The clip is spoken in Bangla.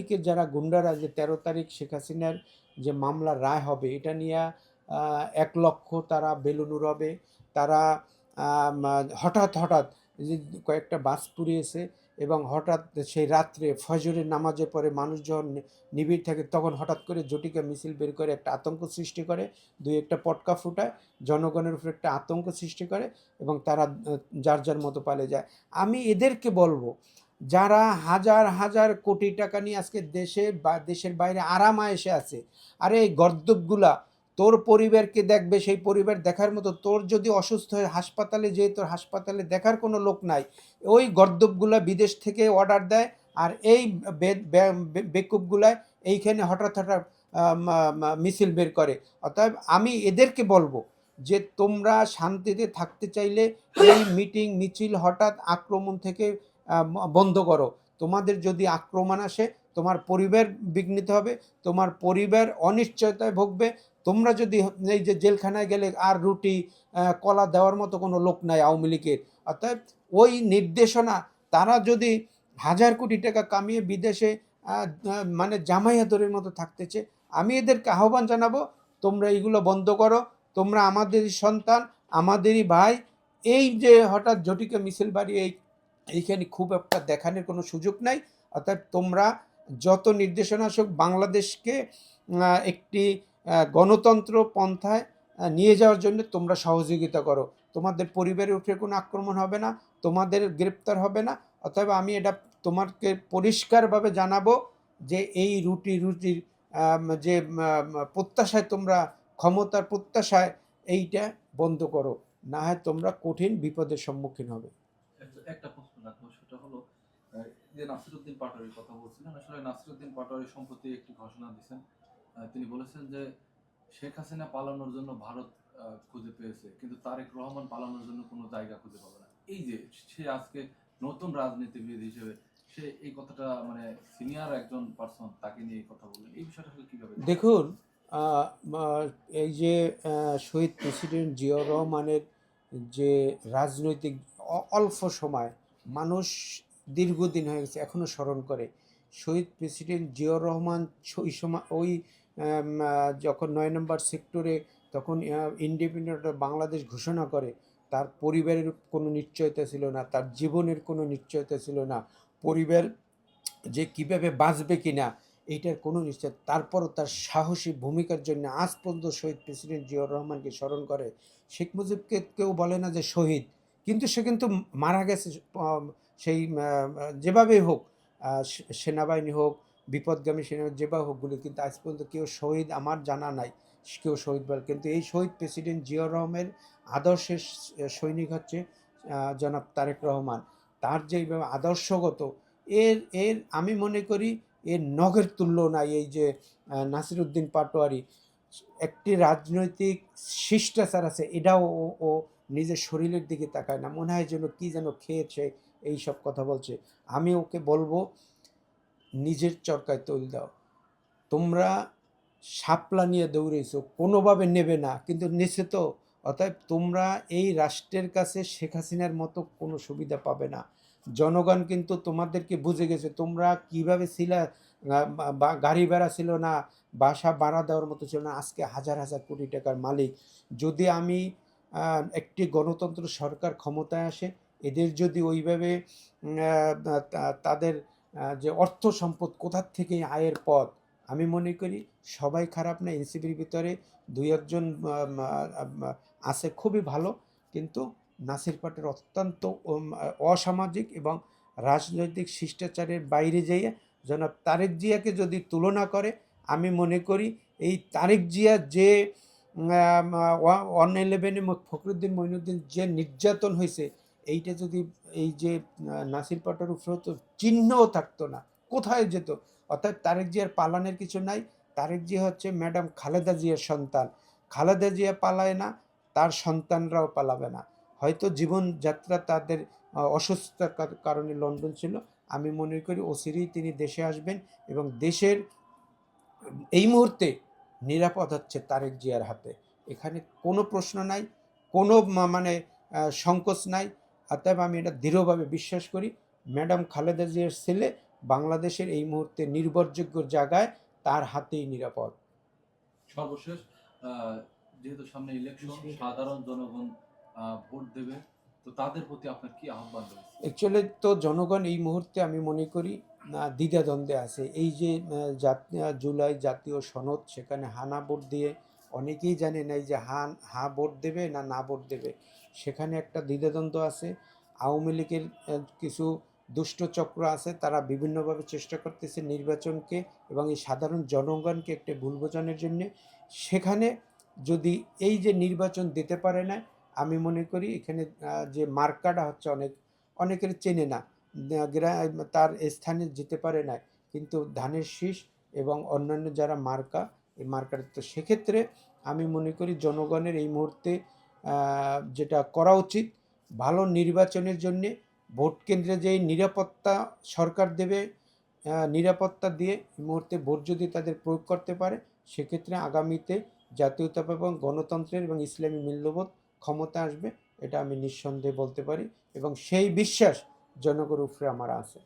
থেকে যারা গুন্ডারা, যে তেরো তারিখ শেখ হাসিনার যে মামলার রায় হবে, এটা নিয়ে এক লক্ষ তারা বেলুন উড়াবে। তারা হঠাৎ হঠাৎ কয়েকটা বাস পুড়িয়েছে এবং হঠাৎ সেই রাত্রে ফজরের নামাজের পরে মানুষ যখন নিবিড় থাকে, তখন হঠাৎ করে জটিকা মিছিল বের করে একটা আতঙ্ক সৃষ্টি করে, দুই একটা পটকা ফুটায়, জনগণের উপর একটা আতঙ্ক সৃষ্টি করে এবং তারা যার যার মতো পালে যায়। আমি এদেরকে বলব যারা হাজার হাজার কোটি টাকা নিয়ে আজকে দেশে বা দেশের বাইরে আরামা এসে আছে, আরে এই গর্দবগুলা তোর পরিবারকে দেখবে, সেই পরিবার দেখার মতো, তোর যদি অসুস্থ হয়ে হাসপাতালে যেয়ে তোর হাসপাতালে দেখার কোনো লোক নাই, ওই গর্দবগুলা বিদেশ থেকে অর্ডার দেয়, আর এই বেকুবগুলায় এইখানে হঠাৎ হঠাৎ মিছিল বের করে। অতএব আমি এদেরকে বলব যে তোমরা শান্তিতে থাকতে চাইলে এই মিটিং, মিছিল হঠাৎ আক্রমণ থেকে বন্ধ করো। তোমাদের যদি আক্রমণ আসে, তোমার পরিবার বিঘ্নিত হবে, তোমার পরিবার অনিশ্চয়তায় ভুগবে, তোমরা যদি এই যে জেলখানায় গেলে আর রুটি কলা দেওয়ার মতো কোনো লোক নাই আওয়ামী লীগের। অর্থাৎ ওই নির্দেশনা, তারা যদি হাজার কোটি টাকা কামিয়ে বিদেশে মানে জামাইয়াদরের মতো থাকতেছে আমি এদেরকে আহ্বান জানাব, তোমরা এইগুলো বন্ধ করো, তোমরা আমাদেরই সন্তান, আমাদেরই ভাই। এই যে হঠাৎ জটিকা মিছিল বাড়ি এই এইখানে খুব একটা দেখানোর কোনো সুযোগ নাই। অর্থাৎ তোমরা যত নির্দেশনা আসুক, বাংলাদেশকে একটি গণতন্ত্র পন্থায় নিয়ে যাওয়ার জন্য তোমরা সহযোগিতা করো। তোমাদের পরিবারের উপরে কোনো আক্রমণ হবে না, তোমাদের গ্রেপ্তার হবে না। অতএব আমি এটা তোমাকে পরিষ্কারভাবে জানাব যে এই রুটি রুটির যে প্রত্যাশায় তোমরা, ক্ষমতার প্রত্যাশায় এইটা বন্ধ করো। না হয় তোমরা কঠিন বিপদের সম্মুখীন হবে। একটা- যে নাসিরুদ্দিন পাটোয়ারির কথা বলছিলেন, আসলে নাসিরুদ্দিন পাটোয়ারি সম্প্রতি একটি ঘোষণা দিয়েছেন। তিনি বলেছেন যে, শেখ হাসিনা পালানোর জন্য ভারত খুঁজে পেয়েছে, কিন্তু তারেক রহমান পালানোর জন্য কোনো জায়গা খুঁজে পাবে না। এই যে, সে আজকে নতুন রাজনীতিবিদ হিসেবে, সে এই কথাটা মানে সিনিয়র একজন পার্সন তাকে নিয়ে কথা বললেন। এই বিষয়টা কীভাবে দেখুন এই যে শহীদ প্রেসিডেন্ট জিয়াউর রহমানের যে রাজনৈতিক অল্প সময়, মানুষ দীর্ঘদিন হয়ে গেছে এখনও স্মরণ করে। শহীদ প্রেসিডেন্ট জিয়াউর রহমান ওই সময় ওই যখন নয় নম্বর সেক্টরে তখন ইন্ডিপেন্ডেন্ট বাংলাদেশ ঘোষণা করে, তার পরিবারের কোনো নিশ্চয়তা ছিল না, তার জীবনের কোনো নিশ্চয়তা ছিল না, পরিবার যে কীভাবে বাঁচবে কিনা, এইটার কোনো নিশ্চয় তারপরও তার সাহসী ভূমিকার জন্য আজ পর্যন্ত শহীদ প্রেসিডেন্ট জিয়াউর রহমানকে স্মরণ করে। শেখ মুজিবকে কেউ বলে না যে শহীদ কিন্তু সে কিন্তু মারা গেছে সেই যেভাবেই হোক সেনাবাহিনী হোক, বিপদগামী সেনা যেভাবে হোক গুলি, কিন্তু আজ পর্যন্ত কেউ শহীদ, আমার জানা নাই, কেউ শহীদ বল। কিন্তু এই শহীদ প্রেসিডেন্ট জিয়াউর রহমানের আদর্শের সৈনিক হচ্ছে জনাব তারেক রহমান। তার যে এইভাবে আদর্শগত, এর এর, আমি মনে করি এর নগের তুল্য নাই এই যে নাসিরুদ্দিন পাটোয়ারি। একটি রাজনৈতিক শিষ্টাচার আছে, এটাও ও নিজের শরীরের দিকে তাকায় না। মনে হয় যেন কি যেন খেয়েছে এই সব কথা বলছে। আমি ওকে বলব, নিজের চরকায় তৈল দাও। তোমরা শাপলা নিয়ে দৌড়েছো, কোনোভাবে নেবে না, কিন্তু নেছে তো। অতএব তোমরা এই রাষ্ট্রের কাছে শেখ হাসিনার মতো কোনো সুবিধা পাবে না। জনগণ কিন্তু তোমাদেরকে বুঝে গেছে, তোমরা কীভাবে ছিল গাড়ি ভাড়া ছিল না, বাসা ভাড়া দেওয়ার মতো ছিল না, আজকে হাজার হাজার কোটি টাকার মালিক। যদি আমি একটি গণতন্ত্র সরকার ক্ষমতায় আসে, এদের যদি ওইভাবে তাদের যে অর্থ সম্পদ কোথার থেকে আয়ের পথ, আমি মনে করি সবাই খারাপ না, এনসিপির ভিতরে দুই একজন আছে খুবই ভালো, কিন্তু নাসির পাটের অত্যন্ত অসামাজিক এবং রাজনৈতিক শিষ্টাচারের বাইরে যেয়ে জনাব তারেক জিয়াকে যদি তুলনা করে, আমি মনে করি এই তারেক জিয়া যে ওয়ান ইলেভেনে ফখরুদ্দিন মঈনুদ্দিন যে নির্যাতন হয়েছে এইটা যদি এই যে নাসির পাটের উপরে তো চিহ্নও থাকতো না, কোথায় যেত? অর্থাৎ তারেক জিয়ার পালানের কিছু নাই, তারেক জিয়া হচ্ছে ম্যাডাম খালেদা জিয়ার সন্তান। খালেদা জিয়া পালায় না, তার সন্তানরাও পালাবে না। হয়তো জীবনযাত্রা তাদের অসুস্থতার কারণে লন্ডন ছিল, আমি মনে করি অচিরেই তিনি দেশে আসবেন এবং দেশের, এই মুহূর্তে নিরাপদ হচ্ছে তারেক জিয়ার হাতে। এখানে কোনো প্রশ্ন নাই কোনো মানে সংকোচ নাই। অতএব আমি এটা দৃঢ়ভাবে বিশ্বাস করি ম্যাডাম খালেদা জিয়ার ছেলে বাংলাদেশের এই মুহূর্তে নির্ভরযোগ্য জায়গায় তার হাতেই নিরাপদ। সর্বশেষ যেহেতু সামনে ইলেকশন সাধারণ জনগণ ভোট দেবে। তো তাদের প্রতি আপনার কি আহ্বান রয়েছে? অ্যাকচুয়ালি তো জনগণ এই মুহূর্তে আমি মনে করি দ্বিধাদ্বন্দ্বে আছে। এই যে জুলাই জাতীয় সনদ, সেখানে হানা ভোট দিয়ে অনেকেই জানে নাই যে হা হা ভোট দেবে না না ভোট দেবে। সেখানে একটা দ্বিধাদ্বন্দ্ব আছে। আওয়ামী লীগের কিছু দুষ্ট চক্র আছে, তারা বিভিন্নভাবে চেষ্টা করতেছে নির্বাচনকে এবং এই সাধারণ জনগণকে একটা ভুল বোঝানোর জন্যে। সেখানে যদি এই যে নির্বাচন দিতে পারে না আমি মনে করি এখানে যে মার্কাটা হচ্ছে অনেক, অনেকের চেনে না। তার স্থানে যেতে পারে না। কিন্তু ধানের শীষ এবং অন্যান্য যারা মার্কা, এই মার্কার, তো সেক্ষেত্রে আমি মনে করি জনগণের এই মুহূর্তে যেটা করা উচিত, ভালো নির্বাচনের জন্যে ভোট কেন্দ্রে যে নিরাপত্তা সরকার দেবে নিরাপত্তা দিয়ে এই মুহূর্তে ভোট যদি তাদের প্রয়োগ করতে পারে, সেক্ষেত্রে আগামীতে জাতীয়তা এবং গণতন্ত্রের এবং ইসলামী মূল্যবোধ ক্ষমতা আসবে এটা আমি নিঃসন্দেহে বলতে পারি এবং সেই বিশ্বাস জনগণের উপরে আমার আছে।